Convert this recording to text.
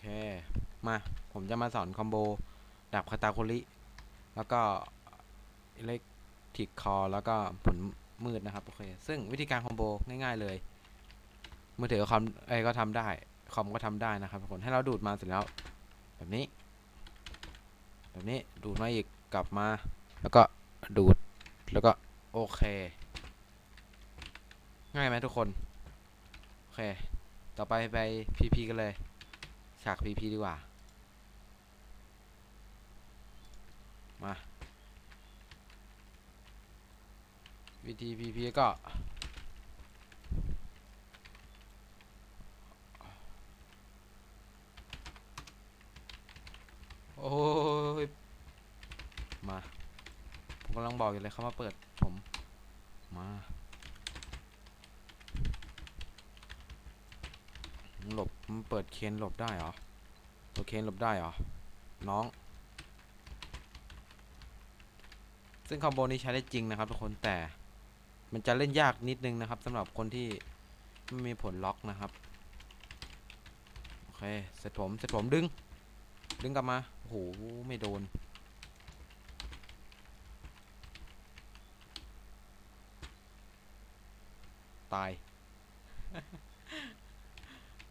เค มา ผมจะมาสอนคอมโบดาบคาตาโคริ แล้วก็อิเล็กทริกคอแล้วก็ผลมืดนะครับ โอเค ซึ่งวิธีการคอมโบง่าย ๆ เลย มือถือคอมไอ้ก็ทำได้ คอมก็ทำได้นะครับทุกคนให้เราดูดมาเสร็จแล้ว แบบนี้ แบบนี้ดูดมาอีกกลับมา แล้วก็ดูดแล้วก็โอเค ง่ายไหมทุกคน โอเค ต่อไปไปพีพีกันเลย ฉากพีพีดีกว่า มา วิธีพีพีก็โอ้ย มา ผมกำลังบอกอยู่เลยเขามาเปิดผม มา หลบมันเปิดเคนหลบได้เหรอเปิดเคนหลบได้เหรอ น้อง ซึ่งคอมโบนี้ใช้ได้จริงนะครับทุกคนแต่มันจะเล่นยากนิดนึงนะครับสำหรับคนที่ไม่มีผลล็อกนะครับโอเคเสร็จผมเสร็จผมดึง ดึงกลับมาโอ้โหไม่โดนตาย